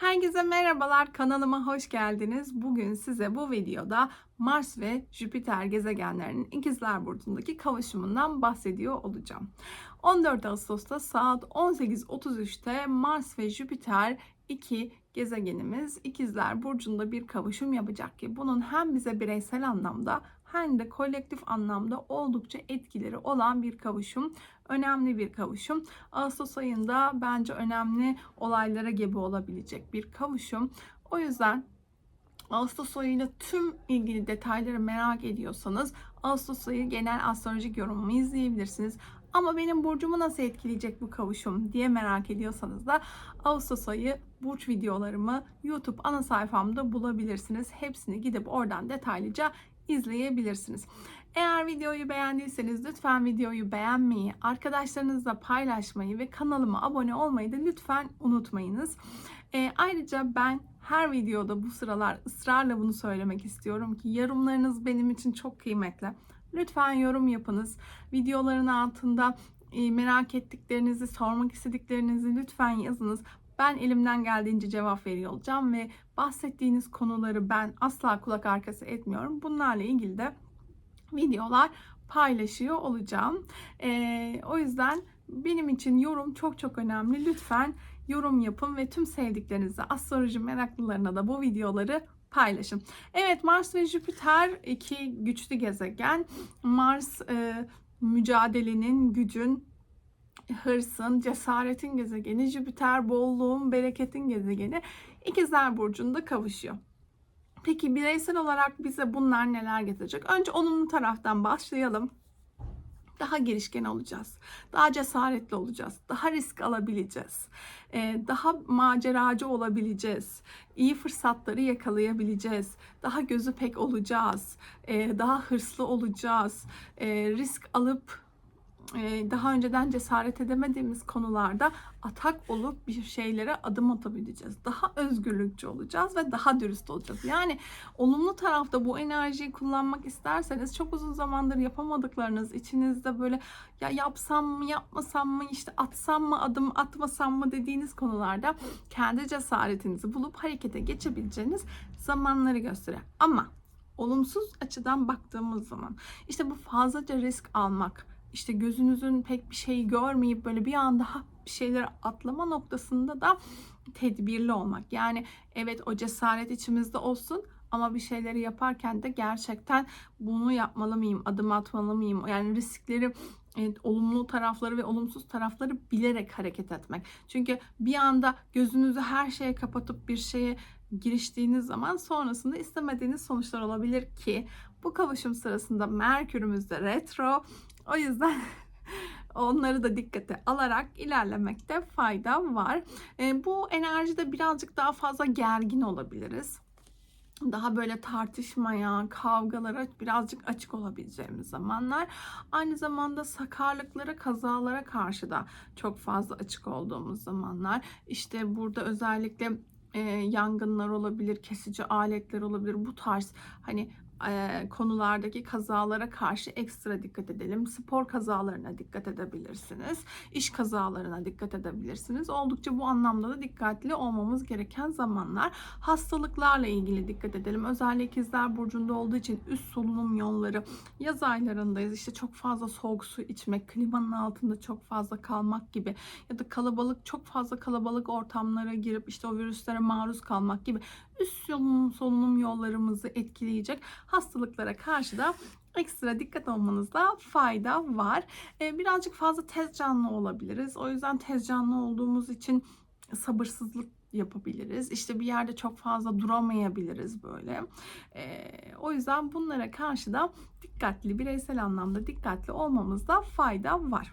Herkese merhabalar kanalıma hoş geldiniz. Bugün size bu videoda Mars ve Jüpiter gezegenlerinin ikizler burcundaki kavuşumundan bahsediyor olacağım. 14 Ağustos'ta saat 18.33'te Mars ve Jüpiter iki gezegenimiz ikizler burcunda bir kavuşum yapacak ki bunun hem bize bireysel anlamda hem de kolektif anlamda oldukça etkileri olan bir kavuşum. Önemli bir kavuşum. Ağustos ayında bence önemli olaylara gebe olabilecek bir kavuşum. O yüzden Ağustos ayıyla tüm ilgili detayları merak ediyorsanız Ağustos ayı genel astrolojik yorumumu izleyebilirsiniz. Ama benim burcumu nasıl etkileyecek bu kavuşum diye merak ediyorsanız da Ağustos ayı burç videolarımı YouTube ana sayfamda bulabilirsiniz. Hepsini gidip oradan detaylıca izleyebilirsiniz. Eğer videoyu beğendiyseniz lütfen videoyu beğenmeyi, arkadaşlarınızla paylaşmayı ve kanalıma abone olmayı da lütfen unutmayınız. E, ayrıca ben her videoda bu sıralar ısrarla bunu söylemek istiyorum ki yorumlarınız benim için çok kıymetli. Lütfen yorum yapınız. Videoların altında e, merak ettiklerinizi, sormak istediklerinizi lütfen yazınız. Ben elimden geldiğince cevap veriyor olacağım ve bahsettiğiniz konuları ben asla kulak arkası etmiyorum. Bunlarla ilgili de videolar paylaşıyor olacağım. Ee, o yüzden benim için yorum çok çok önemli. Lütfen yorum yapın ve tüm sevdiklerinize, astroloji meraklılarına da bu videoları paylaşın. Evet Mars ve Jüpiter iki güçlü gezegen. Mars e, mücadelenin, gücün, hırsın, cesaretin gezegeni. Jüpiter bolluğun, bereketin gezegeni. İkizler Burcu'nda kavuşuyor. Peki bireysel olarak bize bunlar neler getirecek? Önce olumlu taraftan başlayalım. Daha girişken olacağız. Daha cesaretli olacağız. Daha risk alabileceğiz. Ee, daha maceracı olabileceğiz. İyi fırsatları yakalayabileceğiz. Daha gözü pek olacağız. Ee, daha hırslı olacağız. Ee, risk alıp daha önceden cesaret edemediğimiz konularda atak olup bir şeylere adım atabileceğiz. Daha özgürlükçü olacağız ve daha dürüst olacağız. Yani olumlu tarafta bu enerjiyi kullanmak isterseniz çok uzun zamandır yapamadıklarınız içinizde böyle ya yapsam mı yapmasam mı işte atsam mı adım atmasam mı dediğiniz konularda kendi cesaretinizi bulup harekete geçebileceğiniz zamanları gösteriyor. Ama olumsuz açıdan baktığımız zaman işte bu fazlaca risk almak, işte gözünüzün pek bir şeyi görmeyip böyle bir anda bir şeyler atlama noktasında da tedbirli olmak. Yani evet o cesaret içimizde olsun ama bir şeyleri yaparken de gerçekten bunu yapmalı mıyım, adım atmalı mıyım? Yani riskleri Evet, olumlu tarafları ve olumsuz tarafları bilerek hareket etmek. Çünkü bir anda gözünüzü her şeye kapatıp bir şeye giriştiğiniz zaman sonrasında istemediğiniz sonuçlar olabilir ki bu kavuşum sırasında Merkürümüz de retro o yüzden onları da dikkate alarak ilerlemekte fayda var. E, bu enerjide birazcık daha fazla gergin olabiliriz daha böyle tartışmaya, kavgalara birazcık açık olabileceğimiz zamanlar. Aynı zamanda sakarlıklara, kazalara karşı da çok fazla açık olduğumuz zamanlar. İşte burada özellikle e, yangınlar olabilir, kesici aletler olabilir. Bu tarz hani konulardaki kazalara karşı ekstra dikkat edelim. Spor kazalarına dikkat edebilirsiniz. İş kazalarına dikkat edebilirsiniz. Oldukça bu anlamda da dikkatli olmamız gereken zamanlar. Hastalıklarla ilgili dikkat edelim. Özellikle ikizler burcunda olduğu için üst solunum yolları yaz aylarındayız. İşte çok fazla soğuk su içmek, klimanın altında çok fazla kalmak gibi ya da kalabalık çok fazla kalabalık ortamlara girip işte o virüslere maruz kalmak gibi üst solunum, solunum yollarımızı etkileyecek hastalıklara karşı da ekstra dikkat olmanızda fayda var. Ee, birazcık fazla tez canlı olabiliriz. O yüzden tez canlı olduğumuz için sabırsızlık yapabiliriz. İşte bir yerde çok fazla duramayabiliriz böyle. Ee, o yüzden bunlara karşı da dikkatli, bireysel anlamda dikkatli olmamızda fayda var.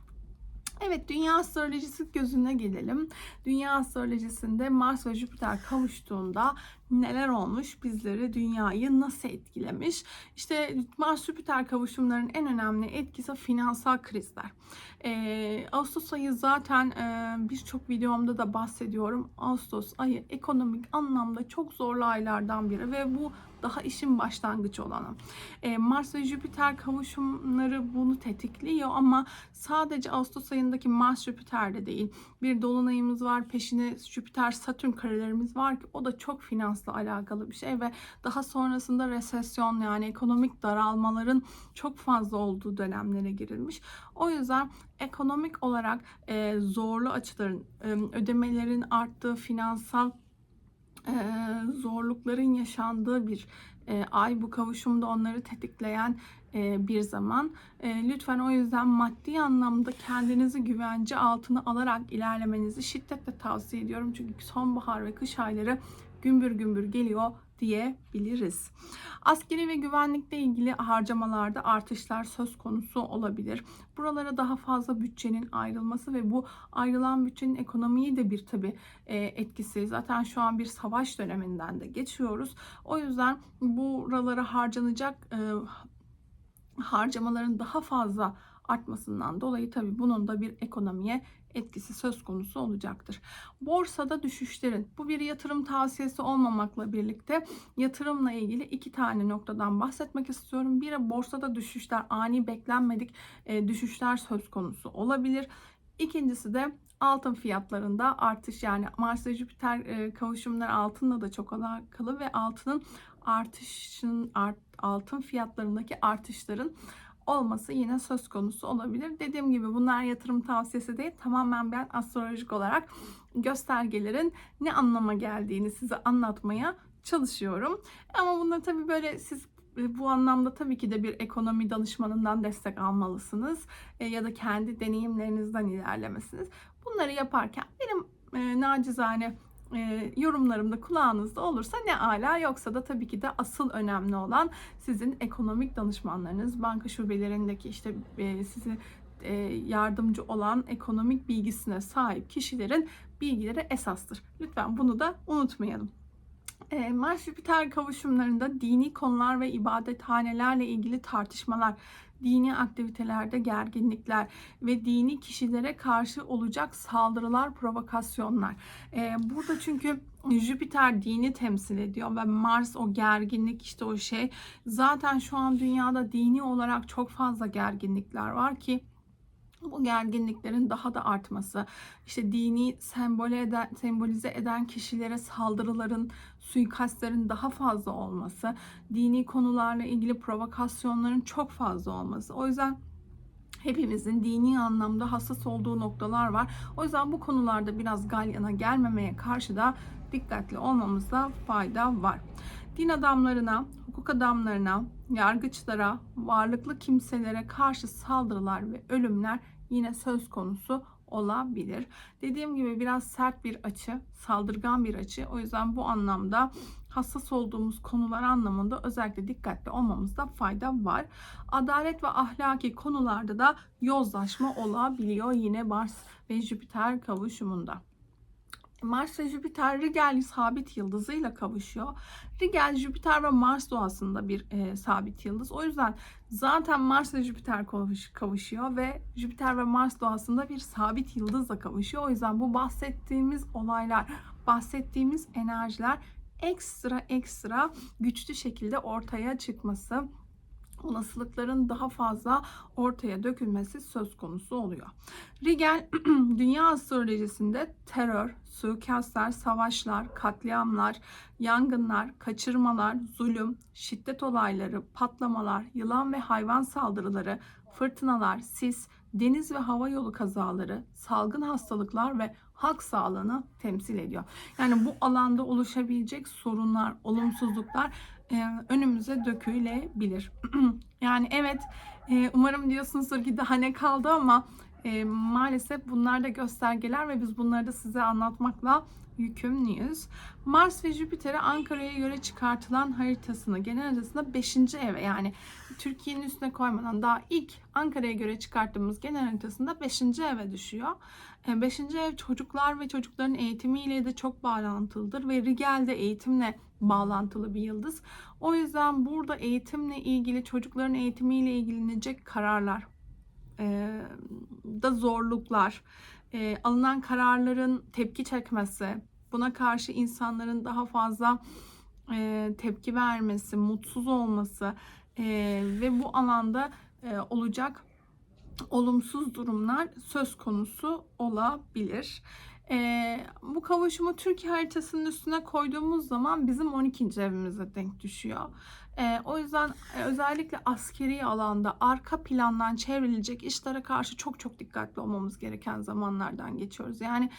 Evet dünya astrolojisi gözüne gelelim. Dünya astrolojisinde Mars ve Jüpiter kavuştuğunda neler olmuş, bizleri dünyayı nasıl etkilemiş? İşte Mars Jüpiter kavuşumlarının en önemli etkisi finansal krizler. Ee, Ağustos ayı zaten e, birçok videomda da bahsediyorum. Ağustos ayı ekonomik anlamda çok zorlu aylardan biri ve bu daha işin başlangıç olanı. E, Mars ve Jüpiter kavuşumları bunu tetikliyor ama sadece Ağustos ayındaki Mars Jüpiter'de değil. Bir dolunayımız var, peşine Jüpiter Satürn karelerimiz var ki o da çok finansla alakalı bir şey ve daha sonrasında resesyon yani ekonomik daralmaların çok fazla olduğu dönemlere girilmiş. O yüzden ekonomik olarak e, zorlu açıların, e, ödemelerin arttığı, finansal e, zorlukların yaşandığı bir e, ay. Bu kavuşumda onları tetikleyen bir zaman. E, lütfen o yüzden maddi anlamda kendinizi güvence altına alarak ilerlemenizi şiddetle tavsiye ediyorum. Çünkü sonbahar ve kış ayları gümbür gümbür geliyor diyebiliriz. Askeri ve güvenlikle ilgili harcamalarda artışlar söz konusu olabilir. Buralara daha fazla bütçenin ayrılması ve bu ayrılan bütçenin ekonomiyi de bir tabi e, etkisi. Zaten şu an bir savaş döneminden de geçiyoruz. O yüzden buralara harcanacak e, harcamaların daha fazla artmasından dolayı tabii bunun da bir ekonomiye etkisi söz konusu olacaktır. Borsada düşüşlerin bu bir yatırım tavsiyesi olmamakla birlikte yatırımla ilgili iki tane noktadan bahsetmek istiyorum. Biri borsada düşüşler ani beklenmedik e, düşüşler söz konusu olabilir. İkincisi de altın fiyatlarında artış yani Mars ve Jüpiter e, kavuşumları altınla da çok alakalı ve altının artışın art, altın fiyatlarındaki artışların olması yine söz konusu olabilir. Dediğim gibi bunlar yatırım tavsiyesi değil. Tamamen ben astrolojik olarak göstergelerin ne anlama geldiğini size anlatmaya çalışıyorum. Ama bunlar tabii böyle siz e, bu anlamda tabii ki de bir ekonomi danışmanından destek almalısınız e, ya da kendi deneyimlerinizden ilerlemesiniz. Bunları yaparken benim e, nacizane e, yorumlarımda kulağınızda olursa ne ala yoksa da tabii ki de asıl önemli olan sizin ekonomik danışmanlarınız, banka şubelerindeki işte e, sizi e, yardımcı olan ekonomik bilgisine sahip kişilerin bilgileri esastır. Lütfen bunu da unutmayalım. E, Mars Jüpiter kavuşumlarında dini konular ve ibadethanelerle ilgili tartışmalar, dini aktivitelerde gerginlikler ve dini kişilere karşı olacak saldırılar, provokasyonlar. E, burada çünkü Jüpiter dini temsil ediyor ve Mars o gerginlik işte o şey. Zaten şu an dünyada dini olarak çok fazla gerginlikler var ki bu gerginliklerin daha da artması, işte dini sembole eden, sembolize eden kişilere saldırıların, suikastlerin daha fazla olması, dini konularla ilgili provokasyonların çok fazla olması. O yüzden hepimizin dini anlamda hassas olduğu noktalar var. O yüzden bu konularda biraz galyana gelmemeye karşı da dikkatli olmamızda fayda var. Din adamlarına, hukuk adamlarına, yargıçlara, varlıklı kimselere karşı saldırılar ve ölümler yine söz konusu olabilir. Dediğim gibi biraz sert bir açı, saldırgan bir açı. O yüzden bu anlamda hassas olduğumuz konular anlamında özellikle dikkatli olmamızda fayda var. Adalet ve ahlaki konularda da yozlaşma olabiliyor yine Mars ve Jüpiter kavuşumunda. Mars ve Jüpiter Rigel sabit yıldızıyla kavuşuyor. Rigel Jüpiter ve Mars doğasında bir e, sabit yıldız. O yüzden zaten Mars ve Jüpiter kavuşuyor ve Jüpiter ve Mars doğasında bir sabit yıldızla kavuşuyor. O yüzden bu bahsettiğimiz olaylar, bahsettiğimiz enerjiler ekstra ekstra güçlü şekilde ortaya çıkması olasılıkların daha fazla ortaya dökülmesi söz konusu oluyor. Rigel dünya astrolojisinde terör, suikastlar, savaşlar, katliamlar, yangınlar, kaçırmalar, zulüm, şiddet olayları, patlamalar, yılan ve hayvan saldırıları, fırtınalar, sis, deniz ve hava yolu kazaları, salgın hastalıklar ve halk sağlığını temsil ediyor. Yani bu alanda oluşabilecek sorunlar, olumsuzluklar e, önümüze dökülebilir. yani evet e, umarım diyorsunuzdur ki daha ne kaldı ama e, maalesef bunlar da göstergeler ve biz bunları da size anlatmakla yükümlüyüz. Mars ve Jüpiter'e Ankara'ya göre çıkartılan haritasını genel haritasında 5. eve yani Türkiye'nin üstüne koymadan daha ilk Ankara'ya göre çıkarttığımız genel haritasında 5. eve düşüyor. 5. ev çocuklar ve çocukların eğitimiyle de çok bağlantılıdır ve Rigel de eğitimle bağlantılı bir yıldız. O yüzden burada eğitimle ilgili çocukların eğitimiyle ilgilenecek kararlar e, da zorluklar, e, alınan kararların tepki çekmesi, buna karşı insanların daha fazla e, tepki vermesi, mutsuz olması e, ve bu alanda e, olacak olumsuz durumlar söz konusu olabilir. Ee, bu kavuşumu Türkiye haritasının üstüne koyduğumuz zaman bizim 12. evimize denk düşüyor. Ee, o yüzden e, özellikle askeri alanda arka plandan çevrilecek işlere karşı çok çok dikkatli olmamız gereken zamanlardan geçiyoruz. Yani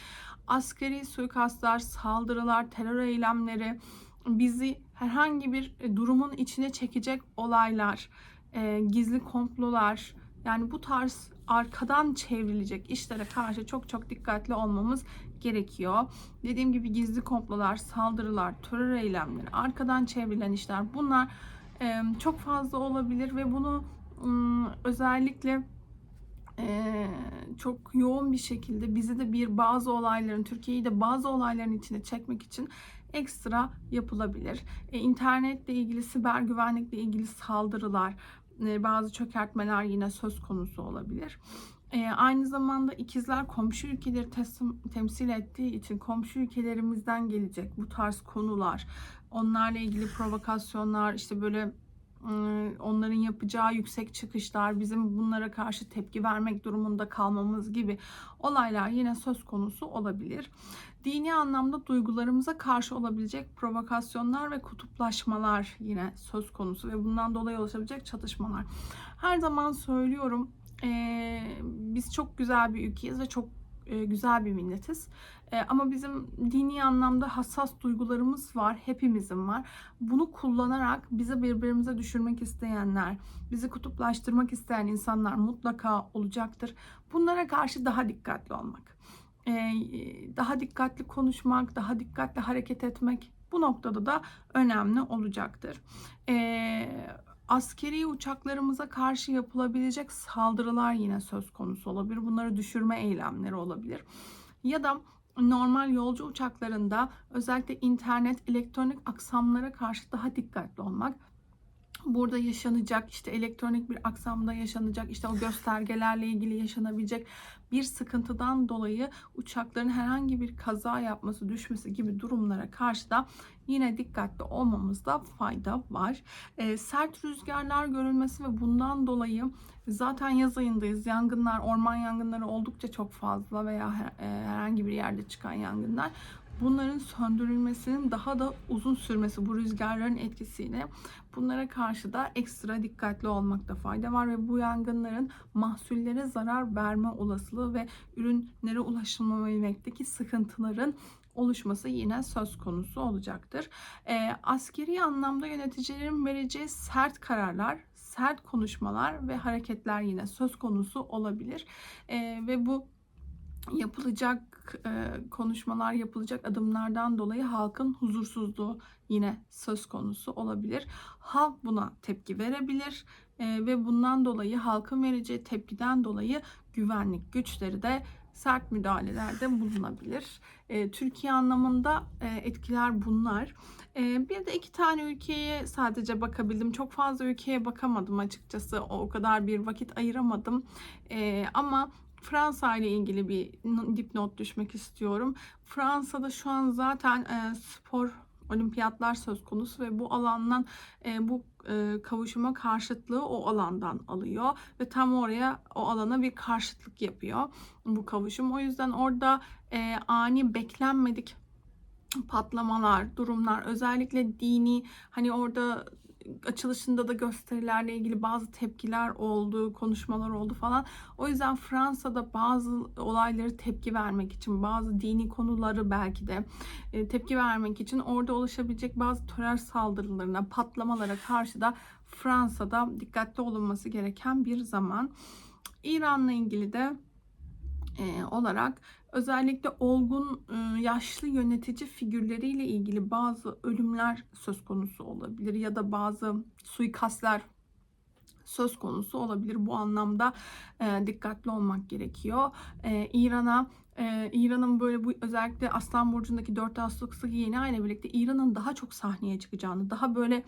askeri suikastlar, saldırılar, terör eylemleri bizi herhangi bir e, durumun içine çekecek olaylar, e, gizli komplolar, yani bu tarz arkadan çevrilecek işlere karşı çok çok dikkatli olmamız gerekiyor. Dediğim gibi gizli komplolar, saldırılar, terör eylemleri, arkadan çevrilen işler bunlar çok fazla olabilir ve bunu özellikle e, çok yoğun bir şekilde bizi de bir bazı olayların, Türkiye'yi de bazı olayların içine çekmek için ekstra yapılabilir. E, internetle ilgili, siber güvenlikle ilgili saldırılar, e, bazı çökertmeler yine söz konusu olabilir. E, aynı zamanda ikizler komşu ülkeleri teslim, temsil ettiği için komşu ülkelerimizden gelecek bu tarz konular, onlarla ilgili provokasyonlar, işte böyle onların yapacağı yüksek çıkışlar, bizim bunlara karşı tepki vermek durumunda kalmamız gibi olaylar yine söz konusu olabilir. Dini anlamda duygularımıza karşı olabilecek provokasyonlar ve kutuplaşmalar yine söz konusu ve bundan dolayı oluşabilecek çatışmalar. Her zaman söylüyorum biz çok güzel bir ülkeyiz ve çok güzel bir milletiz. Ama bizim dini anlamda hassas duygularımız var. Hepimizin var. Bunu kullanarak bizi birbirimize düşürmek isteyenler, bizi kutuplaştırmak isteyen insanlar mutlaka olacaktır. Bunlara karşı daha dikkatli olmak. Daha dikkatli konuşmak, daha dikkatli hareket etmek bu noktada da önemli olacaktır. Askeri uçaklarımıza karşı yapılabilecek saldırılar yine söz konusu olabilir. Bunları düşürme eylemleri olabilir. Ya da normal yolcu uçaklarında özellikle internet, elektronik aksamlara karşı daha dikkatli olmak burada yaşanacak işte elektronik bir aksamda yaşanacak işte o göstergelerle ilgili yaşanabilecek bir sıkıntıdan dolayı uçakların herhangi bir kaza yapması, düşmesi gibi durumlara karşı da yine dikkatli olmamızda fayda var. E, sert rüzgarlar görülmesi ve bundan dolayı zaten yaz ayındayız. Yangınlar, orman yangınları oldukça çok fazla veya her, e, herhangi bir yerde çıkan yangınlar bunların söndürülmesinin daha da uzun sürmesi bu rüzgarların etkisiyle bunlara karşı da ekstra dikkatli olmakta fayda var ve bu yangınların mahsullere zarar verme olasılığı ve ürünlere ulaşılmamekteki sıkıntıların oluşması yine söz konusu olacaktır. E, askeri anlamda yöneticilerin vereceği sert kararlar, sert konuşmalar ve hareketler yine söz konusu olabilir. E, ve bu yapılacak e, konuşmalar, yapılacak adımlardan dolayı halkın huzursuzluğu yine söz konusu olabilir. Halk buna tepki verebilir e, ve bundan dolayı halkın vereceği tepkiden dolayı güvenlik güçleri de sert müdahalelerde bulunabilir. E, Türkiye anlamında e, etkiler bunlar. E, bir de iki tane ülkeye sadece bakabildim. Çok fazla ülkeye bakamadım açıkçası. O, kadar bir vakit ayıramadım. E, ama Fransa ile ilgili bir dipnot düşmek istiyorum. Fransa'da şu an zaten e, spor olimpiyatlar söz konusu ve bu alandan e, bu e, kavuşuma karşıtlığı o alandan alıyor ve tam oraya o alana bir karşıtlık yapıyor bu kavuşum. O yüzden orada e, ani beklenmedik patlamalar, durumlar özellikle dini hani orada açılışında da gösterilerle ilgili bazı tepkiler oldu, konuşmalar oldu falan. O yüzden Fransa'da bazı olayları tepki vermek için, bazı dini konuları belki de e, tepki vermek için orada oluşabilecek bazı terör saldırılarına, patlamalara karşı da Fransa'da dikkatli olunması gereken bir zaman. İran'la ilgili de e, olarak özellikle olgun e, yaşlı yönetici figürleriyle ilgili bazı ölümler söz konusu olabilir ya da bazı suikastler söz konusu olabilir. Bu anlamda e, dikkatli olmak gerekiyor. İran'a e, İran'ın böyle bu özellikle Aslan Burcu'ndaki 4 Ağustos'taki yeni ay ile birlikte İran'ın daha çok sahneye çıkacağını, daha böyle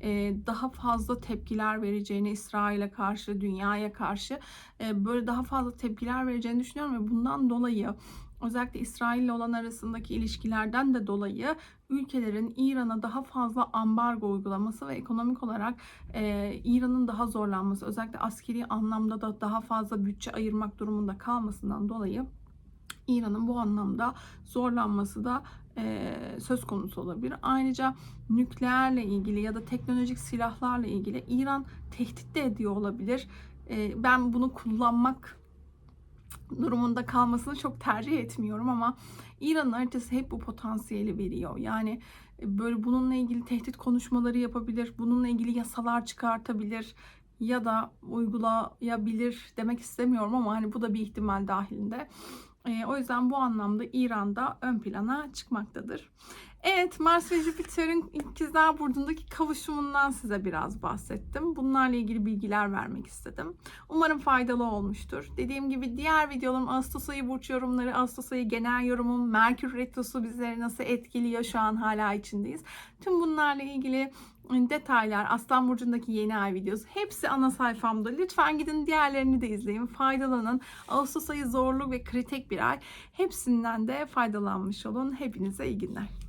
e, daha fazla tepkiler vereceğini İsrail'e karşı, dünyaya karşı e, böyle daha fazla tepkiler vereceğini düşünüyorum ve bundan dolayı özellikle İsrail ile olan arasındaki ilişkilerden de dolayı ülkelerin İran'a daha fazla ambargo uygulaması ve ekonomik olarak e, İran'ın daha zorlanması, özellikle askeri anlamda da daha fazla bütçe ayırmak durumunda kalmasından dolayı İran'ın bu anlamda zorlanması da e, söz konusu olabilir. Ayrıca nükleerle ilgili ya da teknolojik silahlarla ilgili İran tehdit de ediyor olabilir. E, ben bunu kullanmak durumunda kalmasını çok tercih etmiyorum ama İran'ın haritası hep bu potansiyeli veriyor. Yani böyle bununla ilgili tehdit konuşmaları yapabilir, bununla ilgili yasalar çıkartabilir ya da uygulayabilir demek istemiyorum ama hani bu da bir ihtimal dahilinde. E, o yüzden bu anlamda İran'da ön plana çıkmaktadır. Evet, Mars ve Jüpiter'in ikizler burcundaki kavuşumundan size biraz bahsettim. Bunlarla ilgili bilgiler vermek istedim. Umarım faydalı olmuştur. Dediğim gibi diğer videolarım Ağustos ayı burç yorumları, Ağustos ayı genel yorumum, Merkür Retrosu bizleri nasıl etkiliyor şu an hala içindeyiz. Tüm bunlarla ilgili detaylar, Aslan Burcu'ndaki yeni ay videosu hepsi ana sayfamda. Lütfen gidin diğerlerini de izleyin, faydalanın. Ağustos ayı zorlu ve kritik bir ay. Hepsinden de faydalanmış olun. Hepinize iyi günler.